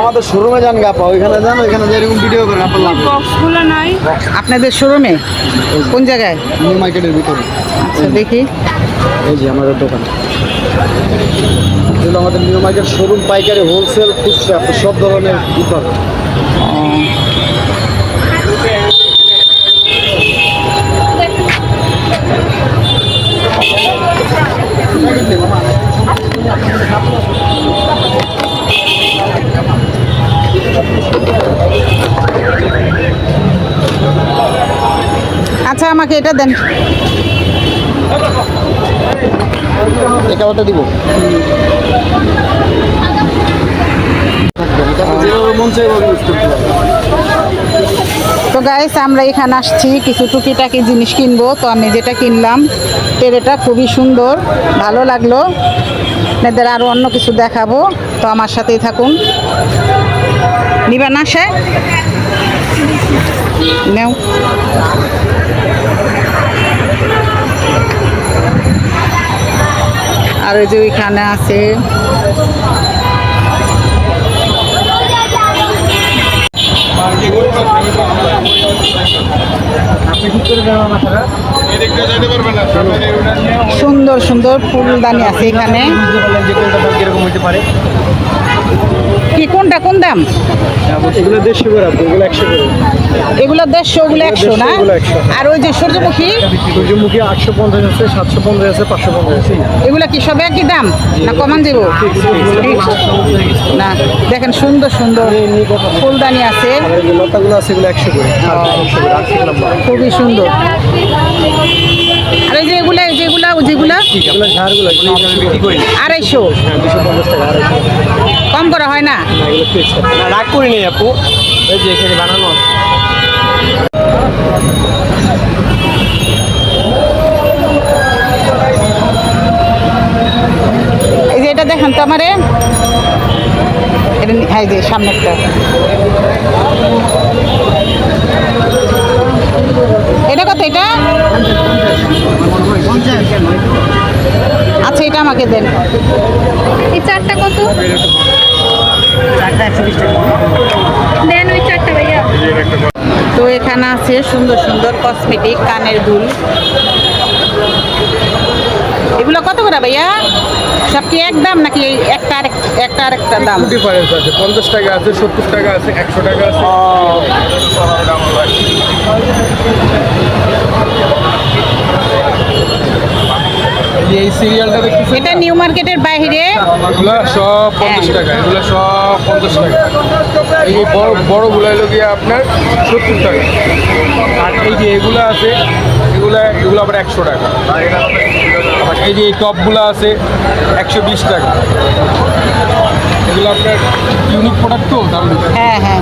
আমাদের শোরুমে যান গাপা ওইখানে যান ওইখানে যে এরকম ভিডিও করে আপনার লাভ। বক্সগুলো নাই। আপনাদের শোরুমে কোন জায়গায়? নিউ মার্কেটের ভিতরে। আচ্ছা দেখি। এই যে আমাদের দোকান। এগুলো আমাদের নিউ মার্কেট শোরুম পাইকারি হোলসেল খুচরা সব ধরনের ই আমাকে এটা দেন। কালারটা দিব। তো গাইস আমরা এখানে আসছি কিছু টুকিটাকি জিনিস কিনবো। তো আমি যেটা কিনলাম টেরেটা খুবই সুন্দর ভালো লাগল। আপনাদের আরও অন্য কিছু দেখাবো তো আমার সাথেই থাকুন। নিবা না সে নেও। আর ওই যে ওইখানে আছে। সুন্দর সুন্দর ফুলদানি আছে এখানে। কি কোনটা কোন দাম? এগুলো দেড়শো করে আপনি এগুলো একশো করে। এগুলো দেড়শো ওগুলো একশো না? আর ওই যে সূর্যমুখী? সূর্যমুখী আটশো পঞ্চাশ আছে সাতশো পঞ্চাশ আছে পাঁচশো পঞ্চাশ আছে। এগুলো কি সব একই দাম? না কমান দেব? না দেখেন সুন্দর সুন্দর ফুলদানি আছে। লতাগুলো আছে এগুলো একশো করে। খুবই সুন্দর। আর এই যে এগুলা যেগুলা? যেগুলা আড়াইশো। হ্যাঁ আড়াইশো। কম করা হয় না? রাগ করি নি আপু। এই যে এখানে বানানো। এই যে এটা দেখেন তো আমারে। এটা এই যে সামনেরটা। এটা কত এটা? আচ্ছা এটা আমাকে দেন। এই চারটা কত দেন ওই চারটা ভাইয়া তো এখানে আছে সুন্দর সুন্দর কসমেটিক কানের দুল। এগুলো কত করে ভাইয়া? সব কি এক দাম নাকি একটা আরেক একটা আরেকটা দাম? ডিফারেন্স আছে। পঞ্চাশ টাকা আছে সত্তর টাকা আছে একশো টাকা আছে। এই সিরিয়ালটা দেখতেছি এটা নিউ মার্কেটের বাইরে। এগুলো সব পঞ্চাশ টাকা এগুলো সব পঞ্চাশ টাকা। এই বড় বড়গুলো হলো গিয়ে আপনার সত্তর টাকা। আর এই যে এগুলো আছে এগুলো এগুলো আবার একশো টাকা। আর এই যে এই টপগুলো আছে একশো বিশ টাকা। এগুলো আপনার ইউনিক প্রোডাক্ট তো দাম হ্যাঁ হ্যাঁ।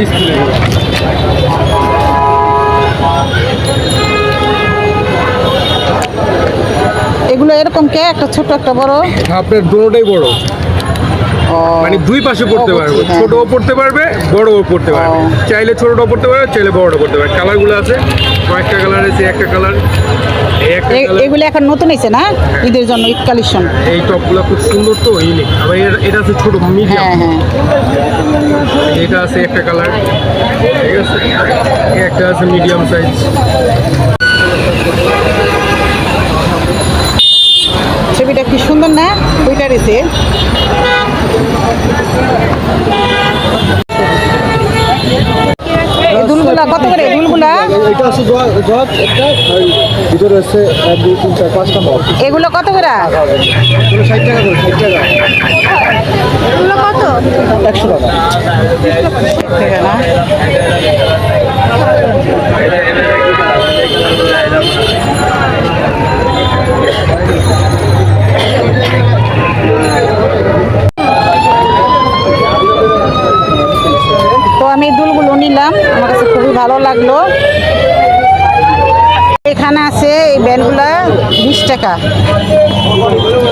ডিসপ্লে এগুলো এরকম কে? একটা ছোট একটা বড়? আপনার দুটোটাই বড়। মানে দুই পাশে পড়তে পারবে। হ্যাঁ। ছোটও পড়তে পারবে বড়ও পড়তে পারবে। চাইলে ছোটটাও পড়তে পারবে চাইলে বড়টাও পড়তে পারবে। কালারগুলো আছে। কয়েকটা কালার আছে একটা কালার এগুলো এখন নতুন হয়েছে না? ঈদের জন্য ঈদ কালেকশন? এই টপগুলো খুব সুন্দর তো ইউনিক আবার এটা আছে ছোট মিডিয়াম হ্যাঁ হ্যাঁ। এটা আছে একটা কালার ঠিক আছে? একটা আছে মিডিয়াম সাইজ ছবিটা কি সুন্দর না? ওইটা রয়েছে। এই কত করে দুলগুলা এটা আছে জজ একটা ভিতরে আছে এক দুই তিন চার পাঁচটা মল এগুলো কত করে? এগুলো ষাট টাকা করে ষাট টাকা। এগুলো কত? একশো টাকা। ঠিক আছে না তো আমি এই দুলগুলো নিলাম আমার কাছে খুবই ভালো লাগল। এখানে আছে এই ব্যানগুলা বিশ টাকা।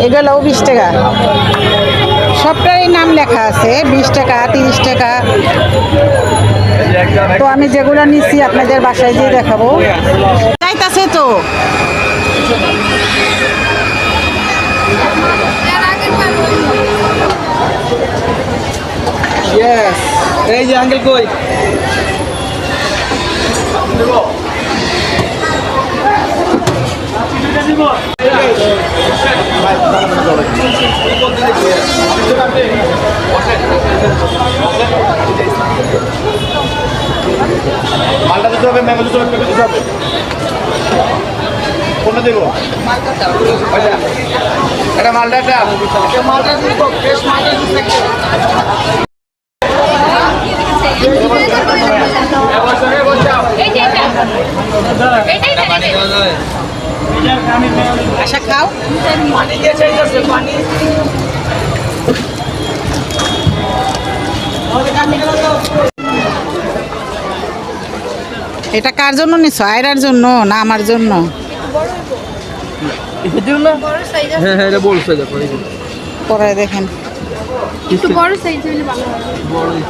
এগুলোও বিশ টাকা। সবটারই নাম লেখা আছে, বিশ টাকা, তিরিশ টাকা। তো আমি যেগুলো নিচ্ছি আপনাদের বাসায় যেয়ে দেখাবো। চাইতাছে তো। এই যে আঙ্কেল কই? মালটা দিতে হবে ম্যাঙ্গো দিতে হবে। পেঁপে দিতে হবে কোনটা দেবো এটা মালটা এটা এটাই আশা খাও। এটা কার জন্য নিছো? আয়রার জন্য না আমার জন্য? হ্যাঁ হ্যাঁ। পরে দেখেন। একটু বড় সাইজ হলে ভালো হয়।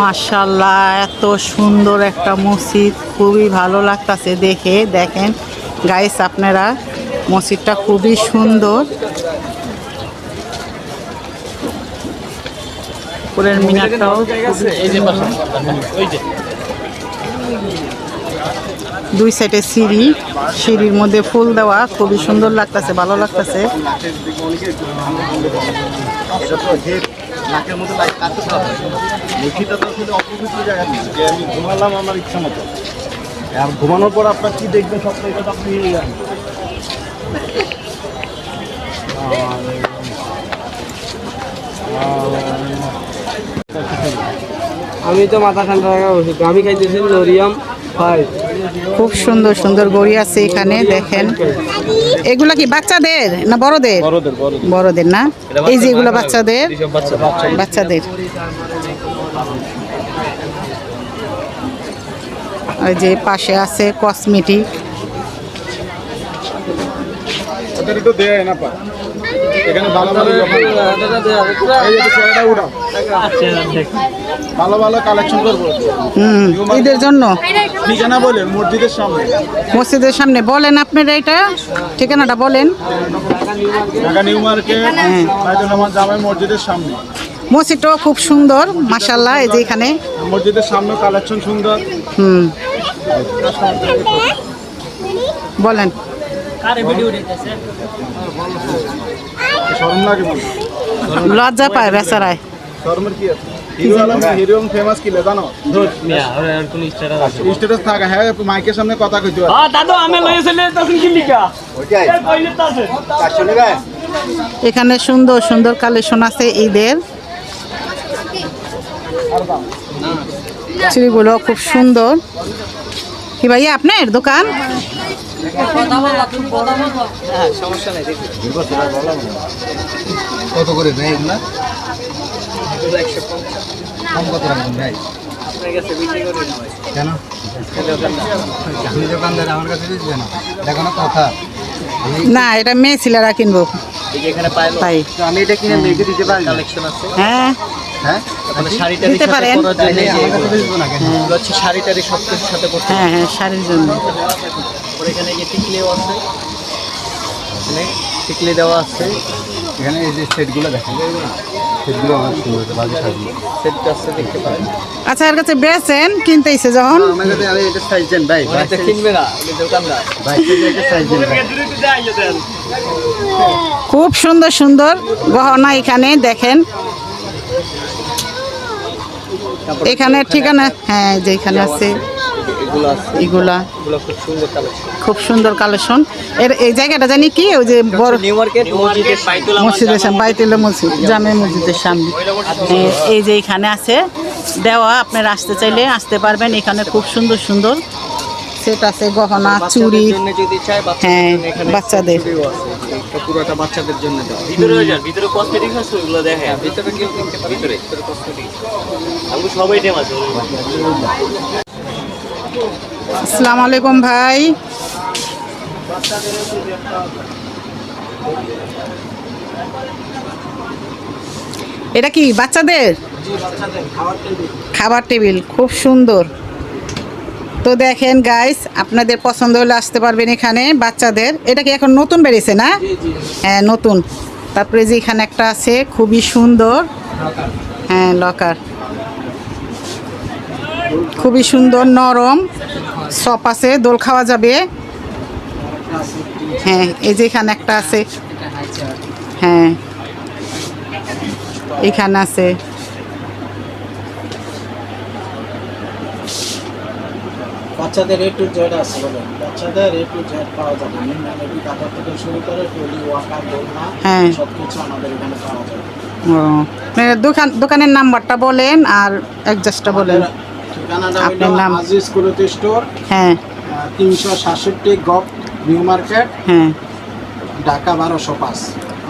মাশাল্লাহ এত সুন্দর একটা মসজিদ, খুবই ভালো লাগতাছে দেখে। দেখেন গাইস আপনারা মসজিদটা খুবই সুন্দর। উপরের মিনারটাও দুই সাইডে সিঁড়ি, সিঁড়ির মধ্যে ফুল দেওয়া, খুবই সুন্দর লাগতাছে, ভালো লাগতাছে। আমি ঘুমানোর পর আপনার কি আমি তো মাথা ঠান্ডা আমি খাইতেছি লোরিয়াম ফাইভ খুব সুন্দর সুন্দর গড়ি আছে এখানে দেখেন। এগুলা কি বাচ্চাদের না বড়দের? বড়দের না? এই যে এগুলো বাচ্চাদের? বাচ্চাদের যে পাশে আছে কসমেটিক। এখানে ভালো ভালো এই যে চেহারাটা উঠাও ভালো ভালো কালেকশন করব। হুম ঈদের জন্য। ঠিকানা বলেন মসজিদের সামনে। মসজিদের সামনে। বলেন আপনারা এটা? ঠিকানাটা বলেন। Dhaka new market. বাইতুল রহমান জামাই মসজিদের সামনে। মসজিদটাও খুব সুন্দর মাসাল্লাহ এই যে এখানে। মসজিদের সামনে কালেকশন সুন্দর। হুম। বলেন। শরম লাগে লজ্জা পায় বেচারায়। শরমের কি আছে? হিরো আলম হিরো ফেমাস কিলে জানো? স্ট্যাটাস থাকা হ্যাঁ মাইকের সামনে কথা কইতে দাদু আমি লয়ে চলে তখন কি লিখা কইলে তো আছে। এখানে সুন্দর সুন্দর কালেকশন আছে ঈদের। চুড়িগুলো খুব সুন্দর। কি ভাইয়া আপনার দোকান? কত করে ভাই এগুলা? কম কত রাখবেন ভাই কেন? আপনি দোকানদার আমার কাছে দিচ্ছে না দেখো না কথা। না এটা মেয়ে ছেলেরা কিনবো। তাই। আমি এটা কিনে মেয়েকে দিতে পারি কালেকশন হ্যাঁ? দিতে পারেন। আমার কাছে দিতে না হচ্ছে শাড়ি টাড়ি সব কিছুর সাথে করতে হ্যাঁ হ্যাঁ শাড়ির জন্য। ওর এখানে যে টিকলিও আছে। এখানে টিকলি দেওয়া আছে। এখানে এই যে সেটগুলো দেখেন। সেটগুলো অনেক সুন্দর বাজে সাজগুলো সেটটা আছে দেখতে পারেন। আচ্ছা এর কাছে বেচেন কিনতেইছে যখন? আমার কাছে আমি এটা সাইজ দেন ভাই। এটা কিনবে না উনি দোকানদার ভাই এটা সাইজ দেন খুব সুন্দর সুন্দর গহনা এখানে দেখেন। এখানে ঠিকানা? হ্যাঁ যে এখানে আছে। এগুলা খুব সুন্দর কালেকশন খুব সুন্দর কালেকশন এর এই জায়গাটা জানি কি? ওই যে বড় মসজিদের বাইতুল সামনে। বাইতুল্লাহ মসজিদ। জামে মসজিদের সামনে। এ- এই যে এখানে আছে। দেওয়া আপনারা আসতে চাইলে আসতে পারবেন। এখানে খুব সুন্দর সুন্দর। সেট আছে গহনা চুড়ি। জন্য যদি চাই হ্যাঁ, বাচ্চাদের। এটা পুরোটা বাচ্চাদের জন্য দেওয়া। ভিতরে যান ভিতরে কসমেটিক্স আছে ওগুলো দেখে ভিতরে কি দেখতে পারেন ভিতরে। ভিতরে কসমেটিক্স আমি সবাই টেম আছে আসসালামু আলাইকুম ভাই। এটা কি বাচ্চাদের? খাবার টেবিল খুব সুন্দর। তো দেখেন গাইস আপনাদের পছন্দ হলে আসতে পারবেন এখানে বাচ্চাদের। এটা কি এখন নতুন বেরিয়েছে না? হ্যাঁ নতুন। তারপরে যে এখানে একটা আছে খুবই সুন্দর। হ্যাঁ লকার খুবই সুন্দর নরম। সপ আছে দোল খাওয়া যাবে। হ্যাঁ এই যে এখানে একটা আছে। হ্যাঁ এখানে আছে। বাচ্চাদের এ টু জেড আছে বলে। বাচ্চাদের এ টু জেড পাওয়া যাবে। নিম্নানবী কাপড় থেকে শুরু করে টলি ওয়াকার দোলনা হ্যাঁ। সব কিছু আমাদের এখানে পাওয়া যাবে। মানে দোকান দোকানের নাম্বারটা বলেন আর অ্যাডজাস্টটা বলেন। ঠিকানাটা আপনার নাম? আজিজ কুরুতি স্টোর হ্যাঁ। তিনশো সাতষট্টি গপ নিউ মার্কেট হ্যাঁ। ঢাকা বারোশো পাঁচ।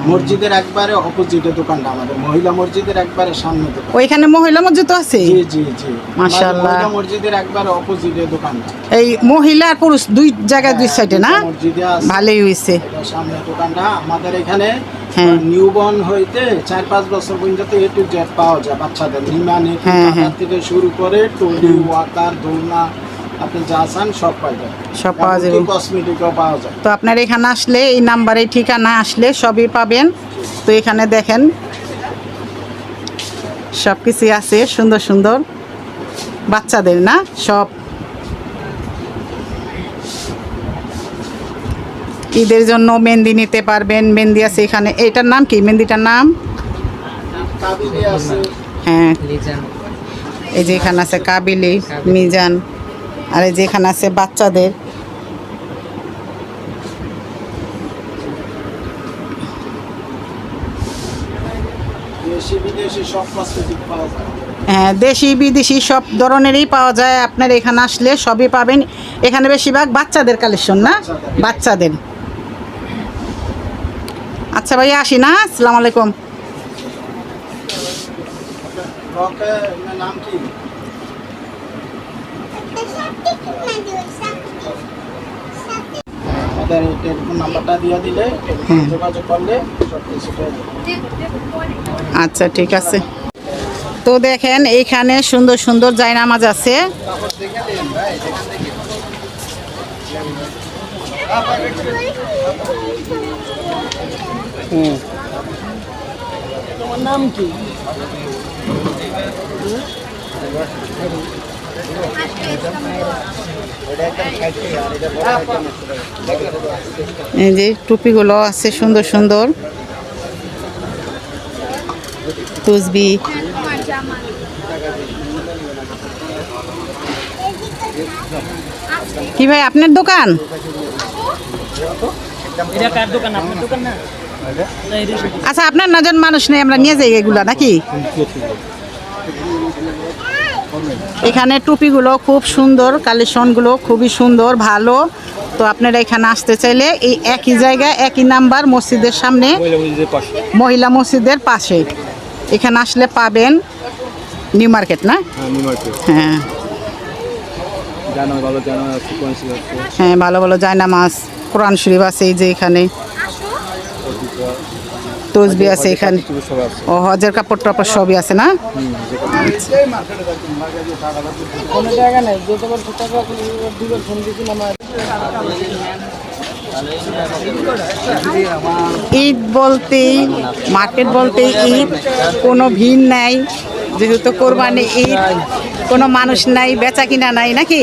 মসজিদের একবারে অপোজিটে দোকানটা আমাদের মহিলা মসজিদের একবারে সামনে দোকান। ওইখানে মহিলা মসজিদ আছে জি জি জি। মাশাআল্লাহ। মহিলা মসজিদের একবারে অপোজিটে দোকানটা। এই মহিলা আর পুরুষ দুই জায়গায় দুই সাইডে না? মসজিদে আছে। ভালোই এটার সামনে দোকানটা। আমাদের এখানে হ্যাঁ। নিউ বর্ন হইতে চার পাঁচ বছর পর্যন্ত এ টু জেড পাওয়া যায় বাচ্চাদের। নিমানে হ্যাঁ, হ্যাঁ। থেকে শুরু করে টলি ওয়াকার দোলনা আপনি যা চান সব পাওয়া যায়। সব পাওয়া যাবে। কসমেটিকও পাওয়া যায়। তো আপনার এখানে আসলে এই নাম্বারে ঠিকানা আসলে সবই পাবেন। তো এখানে দেখেন সব কিছুই আছে সুন্দর সুন্দর। বাচ্চাদের না? সব। ঈদের জন্য মেহেন্দি নিতে পারবেন। মেহেন্দি আছে এখানে। এইটার নাম কি? মেহেন্দিটার নাম? হ্যাঁ। এই যে এখানে আছে কাবিলি মিজান। আর এই যে এখানে আছে বাচ্চাদের। হ্যাঁ দেশি বিদেশি সব ধরনেরই পাওয়া যায়। আপনার এখানে আসলে সবই পাবেন। এখানে বেশিরভাগ বাচ্চাদের কালেকশন না? বাচ্চাদের। আচ্ছা ভাই, আসি না? আসসালামু আলাইকুম। নাম কি? আমাদের টেলিফোন নাম্বারটা দিয়ে দিলে। যোগাযোগ করলে সব কিছু আচ্ছা ঠিক আছে। তো দেখেন এইখানে সুন্দর সুন্দর জায়নামাজ আছে। এই যে টুপিগুলো আছে সুন্দর সুন্দর। তুসবি কি ভাই আপনার দোকান? আচ্ছা আপনার নজন মানুষ নেই আমরা নিয়ে যাই এগুলা নাকি? এখানে টুপিগুলো খুব সুন্দর কালেকশনগুলো খুবই সুন্দর ভালো। তো আপনারা এখানে আসতে চাইলে এই একই জায়গায় একই নাম্বার মসজিদের সামনে মহিলা মসজিদের পাশে। এখানে আসলে পাবেন নিউ মার্কেট না? হ্যাঁ হ্যাঁ। ভালো ভালো জায়না মাছ কোরআন শরীফ আছে এই যে এখানে। তসবি আছে এখানে। ও, হজের কাপড় টাপড় সবই আছে না? ঈদ বলতেই মার্কেট বলতেই ঈদ, কোনো ভিড় নাই। যেহেতু কোরবানি ঈদ, কোনো মানুষ নাই বেচা কিনা নাই, নাকি?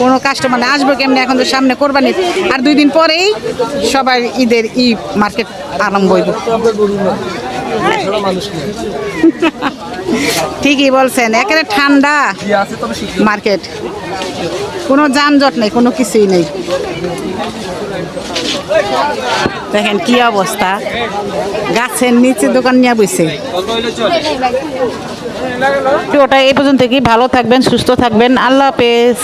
কোনো কাস্টমার নাই। আসবে কেমনি? এখন তো সামনে কোরবানি আর দুই দিন পরেই সবাই ঈদের ঈদ মার্কেট আরম্ভ হইব। ঠিকই বলছেন, একেবারে ঠান্ডা মার্কেট কোনো যানজট নেই, কোনো কিছুই নেই। দেখেন কি অবস্থা। গাছের নিচে দোকান নিয়ে বসে ওটা এই পর্যন্ত কি? ভালো থাকবেন, সুস্থ থাকবেন। আল্লাহ হাফেজ।